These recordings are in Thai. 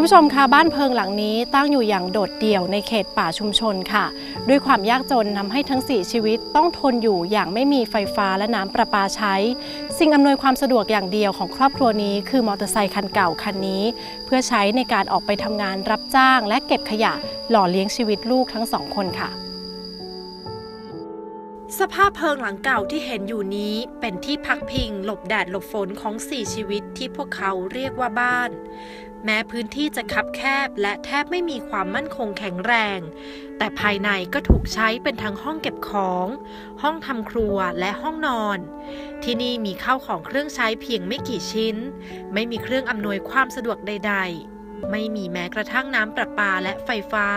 คุณผู้ชมคะบ้านเพิงหลังนี้ตั้งอยู่อย่างโดดเดี่ยวในเขตป่าชุมชนค่ะ ด้วยความยากจนทำให้ทั้ง 4 ชีวิตต้องทนอยู่อย่างไม่มีไฟฟ้าและน้ำประปาใช้ สิ่งอำนวยความสะดวกอย่างเดียวของครอบครัวนี้คือมอเตอร์ไซคันเก่าคันนี้ เพื่อใช้ในการออกไปทำงานรับจ้าง และเก็บขยะหล่อเลี้ยงชีวิตลูกทั้งสองคนค่ะสภาพเพิงหลังเก่าที่เห็นอยู่นี้เป็นที่พักพิง หลบแดดหลบฝนของ4ชีวิตที่พวกเขาเรียกว่าบ้าน แม้พื้นที่จะคับแคบและแทบไม่มีความมั่นคงแข็งแรง แต่ภายในก็ถูกใช้เป็นทั้งห้องเก็บของ ห้องทำครัวและห้องนอน ที่นี่มีข้าวของเครื่องใช้เพียงไม่กี่ชิ้น ไม่มีเครื่องอำนวยความสะดวกใด ๆ ไม่มีแม้กระทั่งน้ำประปาและไฟฟ้า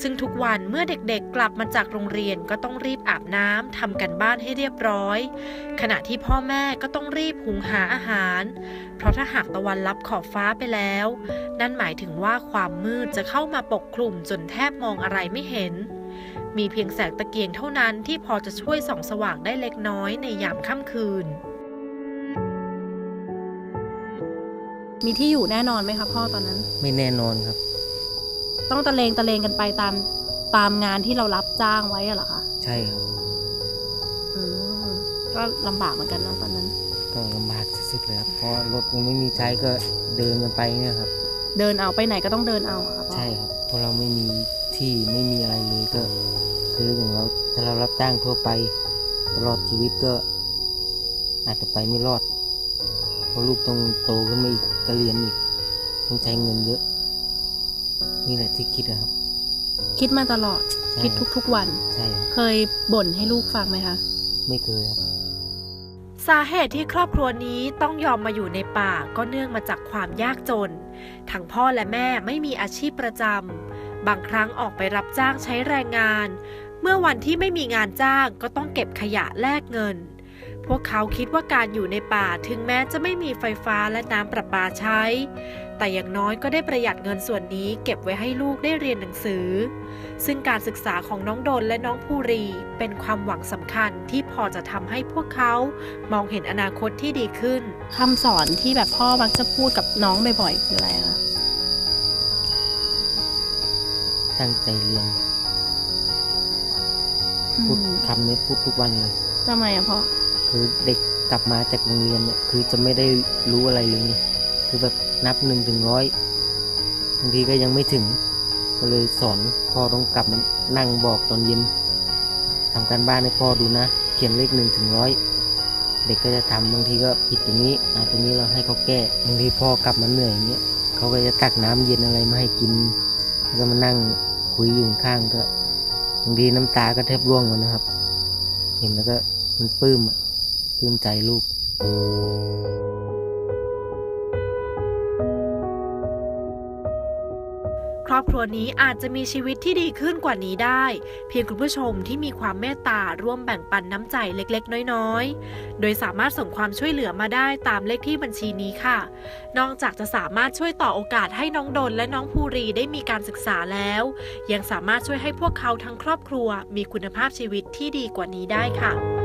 ซึ่งทุกวันเมื่อเด็กๆกลับมาจากโรงเรียนก็ต้องรีบอาบน้ำทำกันบ้านให้เรียบร้อย ขณะที่พ่อแม่ก็ต้องรีบหุงหาอาหาร เพราะถ้าหากตะวันลับขอบฟ้าไปแล้ว นั่นหมายถึงว่าความมืดจะเข้ามาปกคลุมจนแทบมองอะไรไม่เห็น มีเพียงแสงตะเกียงเท่านั้นที่พอจะช่วยส่องสว่างได้เล็กน้อยในยามค่ำคืน มีที่อยู่แน่นอนไหมคะพ่อตอนนั้น ไม่แน่นอนครับ ต้องตะเลงตะเลงกันไปตามตามงานที่เรารับจ้างไว้อะเหรอคะใช่ครับอืมก็ลำบากเหมือนกันเนอะตอนนั้น ก็ลำบากสุดๆเลยครับเพราะรถยังไม่มีใช้ก็เดินกันไปเนี่ยครับ เดินเอาไปไหนก็ต้องเดินเอาอะค่ะพ่อใช่ครับเพราะเราไม่มีที่ไม่มีอะไรเลยก็ คืออย่างเราถ้าเรารับจ้างทั่วไป ตลอดชีวิตก็ อาจจะไปไม่รอดเพราะลูกต้องโตขึ้นมาอีกก็เรียนอีกต้องใช้เงินเยอะ นี่แหละที่คิดนะครับ คิดมาตลอดใช่คิดทุกๆวัน ใช่ครับเคยบ่นให้ลูกฟังไหมคะ ไม่เคยครับ สาเหตุที่ครอบครัวนี้ต้องยอมมาอยู่ในป่าก็เนื่องมาจากความยากจน ทั้งพ่อและแม่ไม่มีอาชีพประจำ บางครั้งออกไปรับจ้างใช้แรงงาน เมื่อวันที่ไม่มีงานจ้างก็ต้องเก็บขยะแลกเงินพวกเขาคิดว่าการอยู่ในป่าถึงแม้จะไม่มีไฟฟ้าและน้ำประปาใช้ แต่อย่างน้อยก็ได้ประหยัดเงินส่วนนี้เก็บไว้ให้ลูกได้เรียนหนังสือ ซึ่งการศึกษาของน้องโดนและน้องภูรี เป็นความหวังสำคัญที่พอจะทำให้พวกเขามองเห็นอนาคตที่ดีขึ้นคำสอนที่แบบพ่อมักจะพูดกับน้องบ่อยๆคืออะไรคะตั้งใจเรียนพูดคำนี้พูดทุกวันเลยทำไมอะพ่อคือเด็กกลับมาจากโรงเรียนเนี่ยคือจะไม่ได้รู้อะไรเลย คือแบบนับหนึ่งถึงร้อยบางทีก็ยังไม่ถึง ก็เลยสอนพ่อต้องกลับมานั่งบอกตอนเย็นทำการบ้านให้พ่อดูนะ เขียนเลขหนึ่งถึงร้อยเด็กก็จะทำบางทีก็ผิดตรงนี้อ่าตรงนี้เราให้เขาแก้บางทีพ่อกลับมาเหนื่อยอย่างเงี้ยเขาก็จะตักน้ำเย็นอะไรมาให้กินแล้วก็มานั่งคุยอยู่ข้างก็บางทีน้ำตาก็แทบร่วงหมดนะครับ เห็นแล้วก็มันปลื้มปลื้มใจลูก รอบครัวนี้อาจจะมีชีวิตที่ดีขึ้นกว่านี้ได้ เพียงคุณผู้ชมที่มีความเมตตาร่วมแบ่งปันน้ำใจเล็กๆ น้อยๆ โดยสามารถส่งความช่วยเหลือมาได้ตามเลขที่บัญชีนี้ค่ะ นอกจากจะสามารถช่วยต่อโอกาสให้น้องดนและน้องภูรีได้มีการศึกษาแล้ว ยังสามารถช่วยให้พวกเขาทั้งครอบครัว มีคุณภาพชีวิตที่ดีกว่านี้ได้ค่ะ